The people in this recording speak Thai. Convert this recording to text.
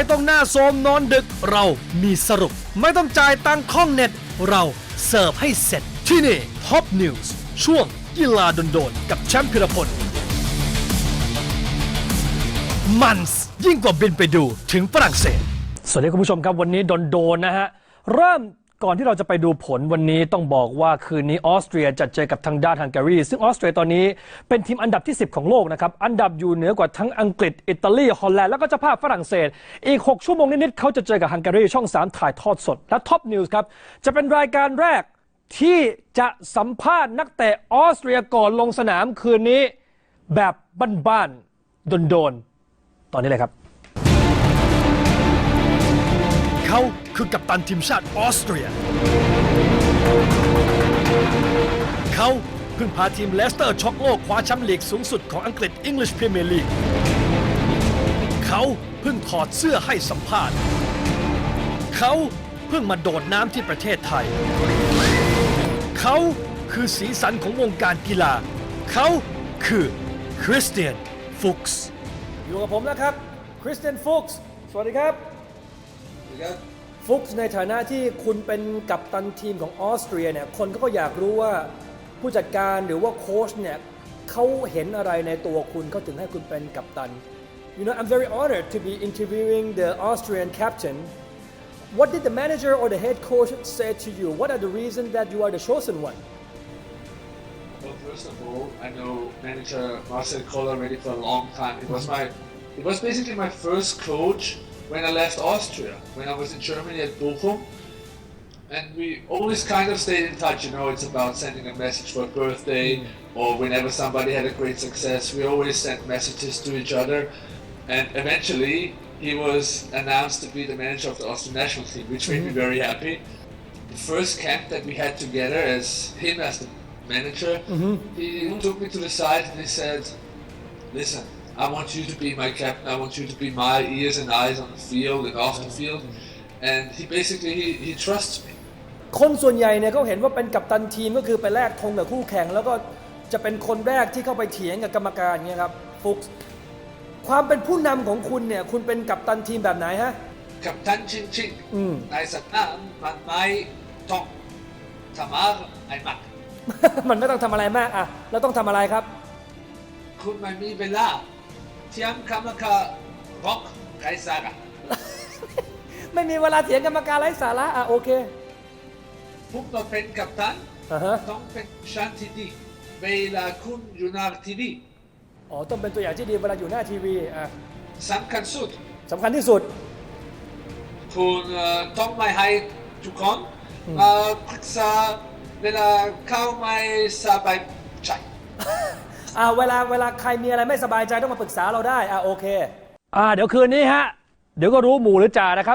ไม่ต้องหน้าโซมนอนดึกเรามีสรุป ไม่ต้องจ่ายตังค่องเน็ต เราเสิร์ฟให้เสร็จที่นี่ท็อปนิวส์ช่วงกีฬาโดนๆกับแชมป์พิรพลมันส์ยิ่งกว่าบินไปดูถึงฝรั่งเศส สวัสดีคุณผู้ชมครับวันนี้โดนๆนะฮะ เริ่ม ก่อนที่เราจะไปดูผลวันนี้ต้องบอกว่าคืนนี้ออสเตรียจะเจอกับทางด้านฮังการีซึ่งออสเตรียตอนนี้เป็นทีมอันดับที่ 10 ของโลกนะครับ อันดับอยู่เหนือกว่าทั้งอังกฤษ อิตาลี ฮอลแลนด์ แล้วก็เจ้าภาพฝรั่งเศส อีก 6 ชั่วโมงนิดๆเขาจะเจอกับฮังการีช่อง 3 ถ่ายทอดสด และท็อปนิวส์ครับ จะเป็นรายการแรกที่จะสัมภาษณ์นักเตะออสเตรียก่อนลงสนามคืนนี้แบบบ้านๆโดนๆตอนนี้เลยครับ เขาคือกัปตันทีมชาติออสเตรีย เขาเพิ่งพาทีมเลสเตอร์ช็อกโลกคว้าแชมป์ลีกสูงสุดของอังกฤษ English Premier League เขาเพิ่งถอดเสื้อให้สัมภาษณ์ เขาเพิ่งมาโดดน้ำที่ประเทศไทย เขาคือสีสันของวงการกีฬา เขาคือคริสเตียนฟุกส์อยู่กับผมนะครับคริสเตียนฟุกส์สวัสดีครับ ฟุกส์ในฐานะที่คุณเป็นกัปตันทีมของออสเตรียเนี่ยคนก็อยากรู้ว่าผู้จัดการหรือว่าโค้ชเนี่ยเขาเห็นอะไรในตัวคุณเขาถึงให้คุณเป็นกัปตัน You know I'm very honored to be interviewing the Austrian captain What did the manager or the head coach say to you What are the reasons that you are the chosen one Well, first of all, I know manager Marcel Koller already for a long time. It was my, it was basically my first coach when I left Austria, when I was in Germany at Bochum. And we always kind of stayed in touch, you know, it's about sending a message for a birthday mm. or whenever somebody had a great success, we always sent messages to each other. And eventually, he was announced to be the manager of the Austrian national team, which made me mm. very happy. The first camp that we had together as him as the manager, mm-hmm. he took me to the side and he said, listen, I want you to be my captain. I want you to be my ears and eyes on the field and off the field. And he basically, he, he trusts me. คนส่วนใหญ่เนี่ยเขาเห็นว่าเป็นกัปตันทีมก็คือไปแลกธงกับคู่แข่ง แล้วก็จะเป็นคนแรกที่เข้าไปเถียงกับกรรมการเนี่ยครับฟุกส์ความเป็นผู้นำของคุณเนี่ยคุณเป็นกัปตันทีมแบบไหนฮะกับท่านชิงชิงอืมนายสัตว์น้ำมันไม่ต้องทำอะไรมากมันไม่ต้องทำอะไรมากอะแล้วต้องทำอะไรครับ คุณไม่มีเวลา เที่ยงคำละคาร็อกไกซากะไม่มีเวลาเถียงกรรมการไร้สาระอะโอเคผมมาเป็นกัปตันอ่าฮะต้องเป็นชันที่ดีเวลาคุณอยู่หน้าทีวีอ๋อต้องเป็นตัวอย่างที่ดีเวลาอยู่หน้าทีวีอะสำคัญสุดสำคัญที่สุด คุณเอ่อต้องไม่ให้ทุกคนมาปรึกษาเวลาเข้าไม่สบายใจ อ่าเวลาเวลาใครมีอะไรไม่สบายใจต้องมาปรึกษาเราได้อ่าโอเค อ่าเดี๋ยวคืนนี้ฮะ เดี๋ยวก็รู้หมู่หรือจ่านะครับ